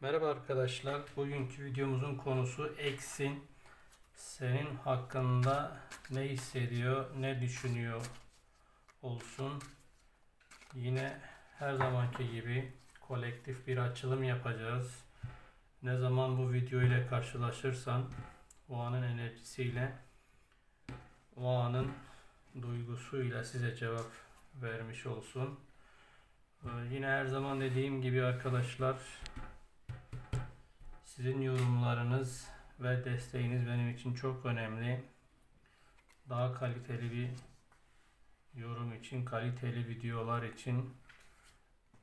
Merhaba arkadaşlar. Bugünkü videomuzun konusu X'in senin hakkında ne hissediyor, ne düşünüyor olsun. Yine her zamanki gibi kolektif bir açılım yapacağız. Ne zaman bu video ile karşılaşırsan o anın enerjisiyle o anın duygusuyla size cevap vermiş olsun. Ee, Yine her zaman dediğim gibi arkadaşlar sizin yorumlarınız ve desteğiniz benim için çok önemli. Daha kaliteli bir yorum için, kaliteli videolar için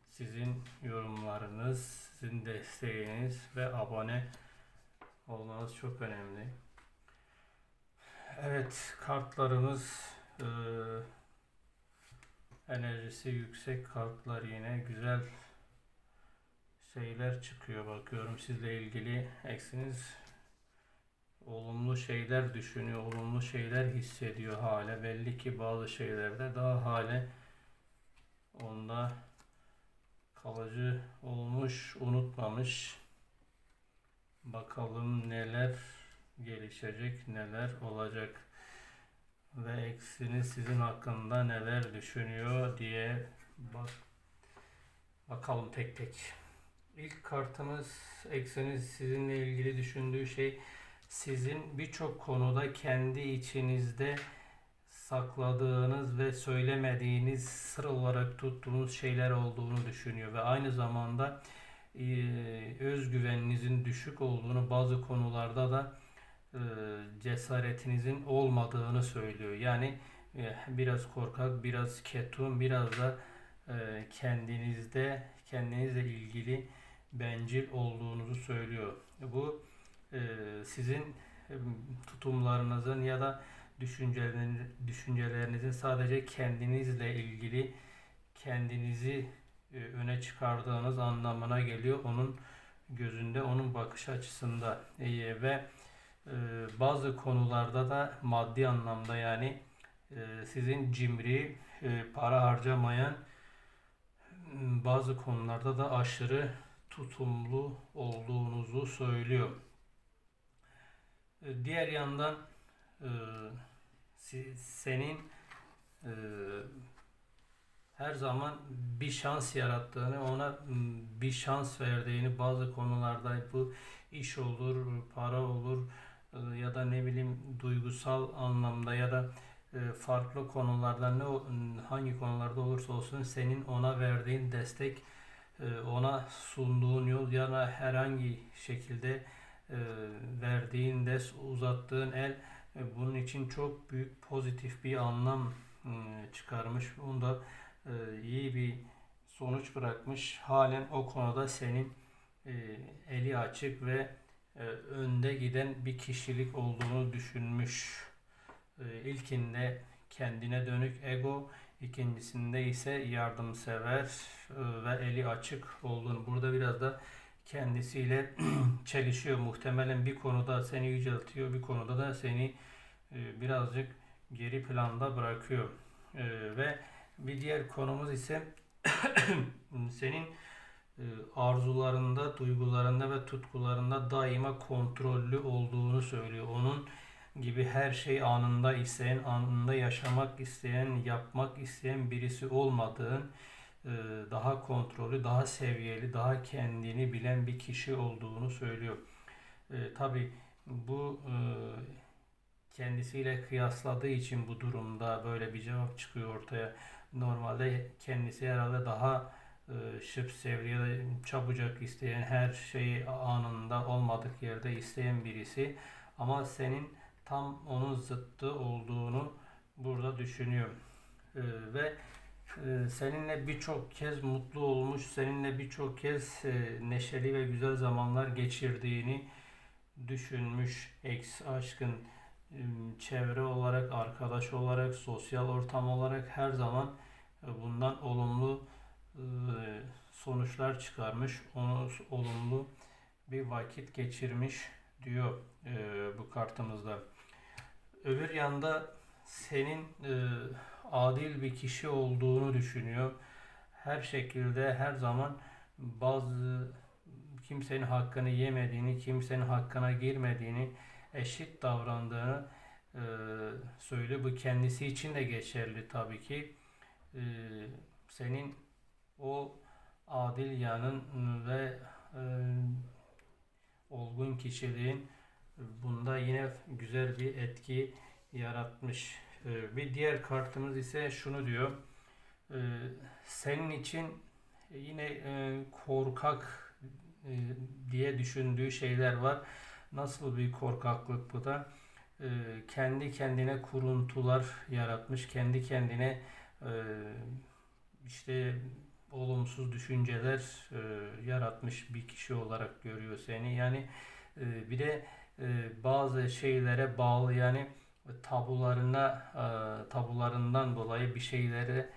sizin yorumlarınız, sizin desteğiniz ve abone olmanız çok önemli. Evet, kartlarımız eee, enerjisi yüksek kartlar yine güzel şeyler çıkıyor bakıyorum sizle ilgili eksiniz olumlu şeyler düşünüyor, olumlu şeyler hissediyor hale. Belli ki bazı şeylerde daha hale onda kalıcı olmuş, unutmamış. Bakalım neler gelişecek, neler olacak ve eksiniz sizin hakkında neler düşünüyor diye bak bakalım tek tek. İlk kartımız ekseniz sizinle ilgili düşündüğü şey sizin birçok konuda kendi içinizde sakladığınız ve söylemediğiniz sır olarak tuttuğunuz şeyler olduğunu düşünüyor ve aynı zamanda e, özgüveninizin düşük olduğunu bazı konularda da e, cesaretinizin olmadığını söylüyor. Yani e, biraz korkak, biraz ketum, biraz da kendinizde kendinizle ilgili bencil olduğunuzu söylüyor. Bu e, sizin e, tutumlarınızın ya da düşünceleriniz, düşüncelerinizin sadece kendinizle ilgili kendinizi e, öne çıkardığınız anlamına geliyor. Onun gözünde, onun bakış açısında E, ve e, bazı konularda da maddi anlamda yani e, sizin cimri, e, para harcamayan bazı konularda da aşırı tutumlu olduğunuzu söylüyor. E, Diğer yandan e, senin e, her zaman bir şans yarattığını, ona bir şans verdiğini bazı konularda bu iş olur, para olur ya da ne bileyim duygusal anlamda ya da farklı konularda ne hangi konularda olursa olsun senin ona verdiğin destek ona sunduğun yol ya da herhangi şekilde e, verdiğin des uzattığın el e, bunun için çok büyük pozitif bir anlam e, çıkarmış. Bunda iyi bir sonuç bırakmış. Halen o konuda senin eli açık ve önde giden bir kişilik olduğunu düşünmüş. İlkinde kendine dönük ego, ikincisinde ise yardımsever e, ve eli açık olduğunu. Burada biraz da kendisiyle çelişiyor. Muhtemelen bir konuda seni yüceltiyor, bir konuda da seni e, birazcık geri planda bırakıyor. E, ve bir diğer konumuz ise senin arzularında, duygularında ve tutkularında daima kontrollü olduğunu söylüyor. Onun gibi her şey anında isteyen, anında yaşamak isteyen, yapmak isteyen birisi olmadığın, e, daha kontrollü, daha seviyeli, daha kendini bilen bir kişi olduğunu söylüyor. E, tabii bu e, kendisiyle kıyasladığı için bu durumda böyle bir cevap çıkıyor ortaya. Normalde kendisi herhalde daha şıp da çabucak isteyen her şeyi anında olmadık yerde isteyen birisi. Ama senin tam onun zıttı olduğunu burada düşünüyor. E, ve seninle birçok kez mutlu olmuş, seninle birçok kez e, neşeli ve güzel zamanlar geçirdiğini düşünmüş ex aşkın çevre olarak, arkadaş olarak, sosyal ortam olarak her zaman e, bundan olumlu e, sonuçlar çıkarmış, onu olumlu bir vakit geçirmiş diyor bu kartımızda. Öbür yanda senin e, adil bir kişi olduğunu düşünüyor. Her şekilde her zaman bazı kimsenin hakkını yemediğini, kimsenin hakkına girmediğini, eşit davrandığını e, söylüyor. Bu kendisi için de geçerli tabii ki. E, senin o adil yanın ve e, olgun kişiliğin bunda yine güzel bir etki yaratmış. E, bir diğer kartımız ise şunu diyor. E, senin için yine e, korkak e, diye düşündüğü şeyler var. Nasıl bir korkaklık bu da? E, kendi kendine kuruntular yaratmış, kendi kendine e, işte olumsuz düşünceler yaratmış bir kişi olarak görüyor seni. Yani bir de e, bazı şeylere bağlı yani tabularına e, tabularından dolayı bir şeyleri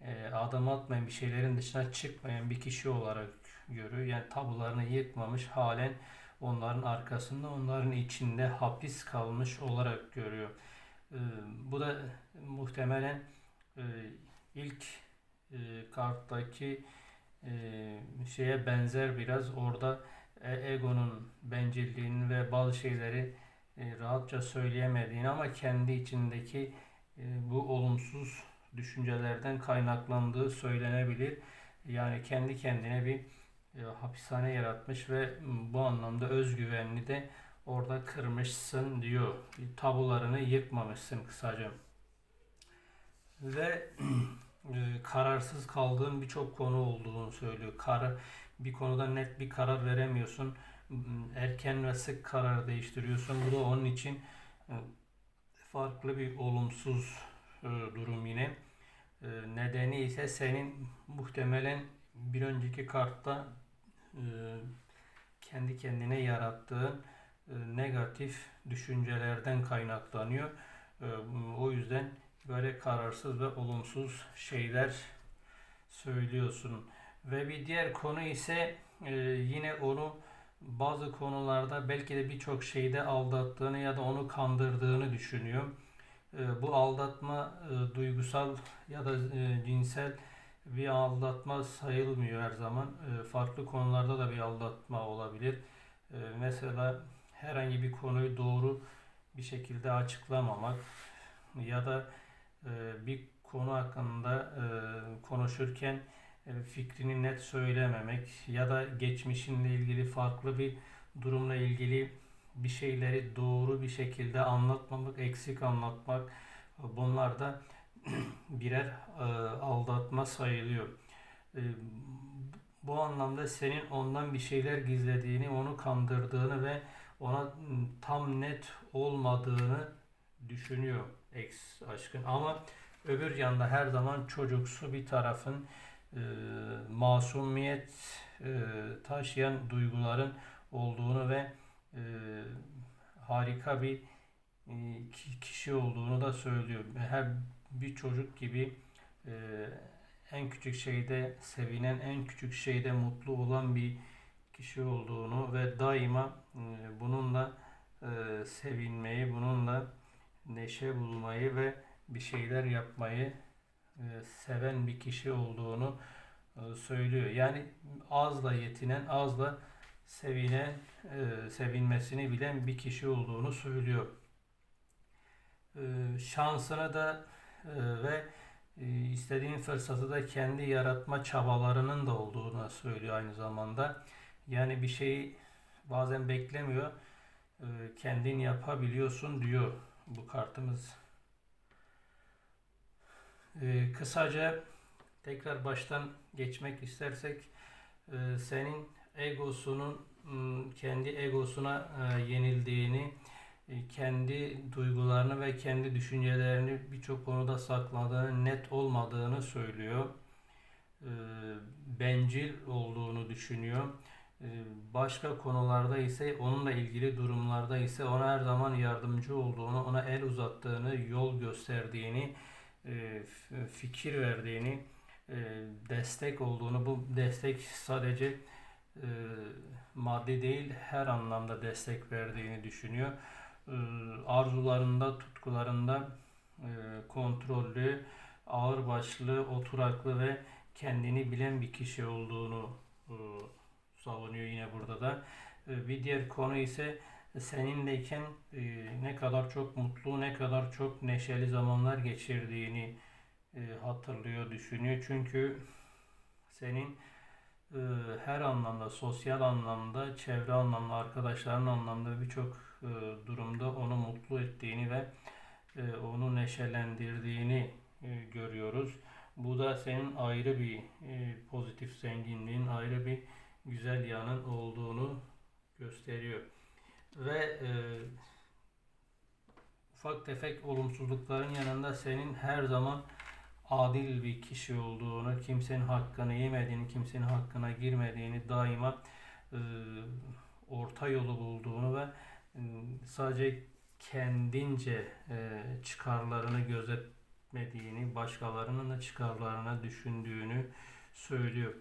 e, adım atmayan bir şeylerin dışına çıkmayan bir kişi olarak görüyor. Yani tabularını yıkmamış halen onların arkasında onların içinde hapis kalmış olarak görüyor. E, bu da muhtemelen ilk karttaki şeye benzer biraz orada egonun bencilliğini ve bazı şeyleri e, rahatça söyleyemediğini ama kendi içindeki e, bu olumsuz düşüncelerden kaynaklandığı söylenebilir. Yani kendi kendine bir e, hapishane yaratmış ve bu anlamda özgüvenini de orada kırmışsın diyor. Tabularını yıkmamışsın kısaca. Ve e, kararsız kaldığın birçok konu olduğunu söylüyor. Karar, bir konuda net bir karar veremiyorsun. Erken ve sık karar değiştiriyorsun. Bu da onun için e, farklı bir olumsuz e, durum yine. E, nedeni ise senin muhtemelen bir önceki kartta kendi kendine yarattığın negatif düşüncelerden kaynaklanıyor. O yüzden böyle kararsız ve olumsuz şeyler söylüyorsun. Ve bir diğer konu ise e, yine onu bazı konularda belki de birçok şeyde aldattığını ya da onu kandırdığını düşünüyor. E, bu aldatma e, duygusal ya da e, cinsel bir aldatma sayılmıyor her zaman. E, farklı konularda da bir aldatma olabilir. E, mesela herhangi bir konuyu doğru bir şekilde açıklamamak ya da e, bir konu hakkında e, konuşurken fikrini net söylememek ya da geçmişinle ilgili farklı bir durumla ilgili bir şeyleri doğru bir şekilde anlatmamak, eksik anlatmak bunlar da birer e, aldatma sayılıyor. E, bu anlamda senin ondan bir şeyler gizlediğini, onu kandırdığını ve ona tam net olmadığını düşünüyor ex aşkın. Ama öbür yanda her zaman çocuksu bir tarafın e, masumiyet e, taşıyan duyguların olduğunu ve e, harika bir e, kişi olduğunu da söylüyor. Her bir çocuk gibi e, en küçük şeyde sevinen, en küçük şeyde mutlu olan bir kişi olduğunu ve daima e, bununla e, sevinmeyi, bununla neşe bulmayı ve bir şeyler yapmayı seven bir kişi olduğunu e, söylüyor. Yani azla yetinen, azla sevinen, e, sevinmesini bilen bir kişi olduğunu söylüyor. Şansını da ve istediğin fırsatı da kendi yaratma çabalarının da olduğunu söylüyor aynı zamanda. Yani bir şeyi bazen beklemiyor, kendin yapabiliyorsun diyor bu kartımız. Ee, kısaca tekrar baştan geçmek istersek e, senin egosunun kendi egosuna e, yenildiğini, e, kendi duygularını ve kendi düşüncelerini birçok konuda sakladığını, net olmadığını söylüyor. E, bencil olduğunu düşünüyor. E, başka konularda ise onunla ilgili durumlarda ise ona her zaman yardımcı olduğunu, ona el uzattığını, yol gösterdiğini, e, fikir verdiğini, e, destek olduğunu, bu destek sadece e, maddi değil her anlamda destek verdiğini düşünüyor. Arzularında, tutkularında kontrollü, ağırbaşlı, oturaklı ve kendini bilen bir kişi olduğunu savunuyor yine burada da. E, Bir diğer konu ise seninleyken e, ne kadar çok mutlu, ne kadar çok neşeli zamanlar geçirdiğini e, hatırlıyor, düşünüyor. Çünkü senin e, her anlamda, sosyal anlamda, çevre anlamda, arkadaşların anlamda birçok durumda onu mutlu ettiğini ve onu neşelendirdiğini görüyoruz. Bu da senin ayrı bir pozitif zenginliğin, ayrı bir güzel yanın olduğunu gösteriyor. Ve e, ufak tefek olumsuzlukların yanında senin her zaman adil bir kişi olduğunu, kimsenin hakkını yemediğini, kimsenin hakkına girmediğini, daima e, orta yolu bulduğunu ve e, sadece kendince e, çıkarlarını gözetmediğini, başkalarının da çıkarlarına düşündüğünü söylüyor.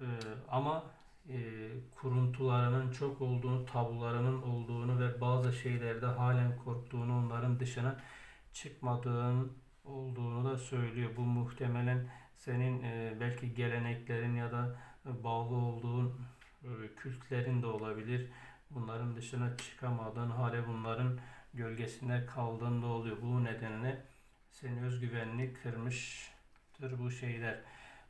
E, ama e, kuruntularının çok olduğunu, tabularının olduğunu ve bazı şeylerde halen korktuğunu, onların dışına çıkmadığın olduğunu da söylüyor. Bu muhtemelen senin e, belki geleneklerin ya da bağlı olduğun e, kültlerin de olabilir. Bunların dışına çıkamadığın, hale bunların gölgesinde kaldığın da oluyor. Bu nedenle senin özgüvenini kırmıştır bu şeyler.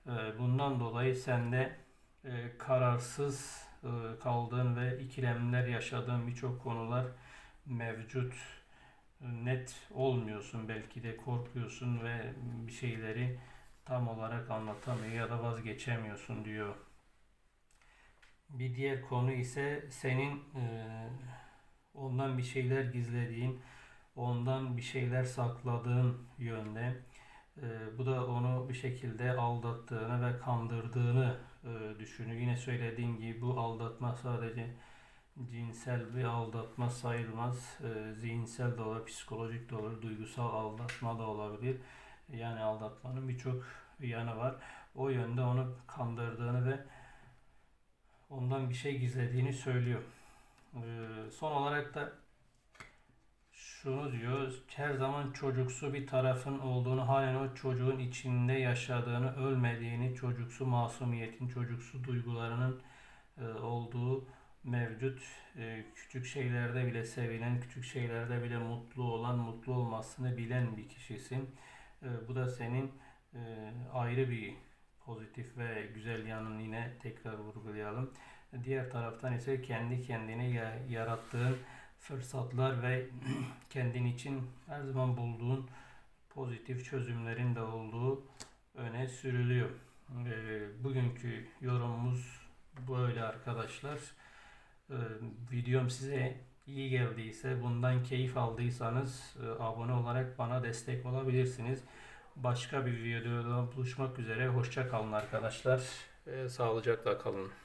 E, bundan dolayı sende e, kararsız e, kaldığın ve ikilemler yaşadığın birçok konular mevcut. Net olmuyorsun belki de korkuyorsun ve bir şeyleri tam olarak anlatamıyor ya da vazgeçemiyorsun diyor. Bir diğer konu ise senin e, ondan bir şeyler gizlediğin, ondan bir şeyler sakladığın yönde. E, bu da onu bir şekilde aldattığını ve kandırdığını e, düşünüyor. Yine söylediğim gibi bu aldatma sadece cinsel bir aldatma sayılmaz. E, zihinsel de olur, psikolojik de olur, duygusal aldatma da olabilir. Yani aldatmanın birçok yanı var. O yönde onu kandırdığını ve ondan bir şey gizlediğini söylüyor. E, son olarak da şunu diyor, her zaman çocuksu bir tarafın olduğunu, halen o çocuğun içinde yaşadığını, ölmediğini, çocuksu masumiyetin, çocuksu duygularının e, olduğu mevcut. E, küçük şeylerde bile sevilen, küçük şeylerde bile mutlu olan, mutlu olmasını bilen bir kişisin. E, bu da senin ayrı bir pozitif ve güzel yanını yine tekrar vurgulayalım. Diğer taraftan ise kendi kendine ya- yarattığın fırsatlar ve kendin için her zaman bulduğun pozitif çözümlerin de olduğu öne sürülüyor. Ee, bugünkü yorumumuz böyle arkadaşlar. Ee, videom size iyi geldiyse, bundan keyif aldıysanız e, abone olarak bana destek olabilirsiniz. Başka bir videoda buluşmak üzere. Hoşça kalın arkadaşlar. Ee, sağlıcakla kalın.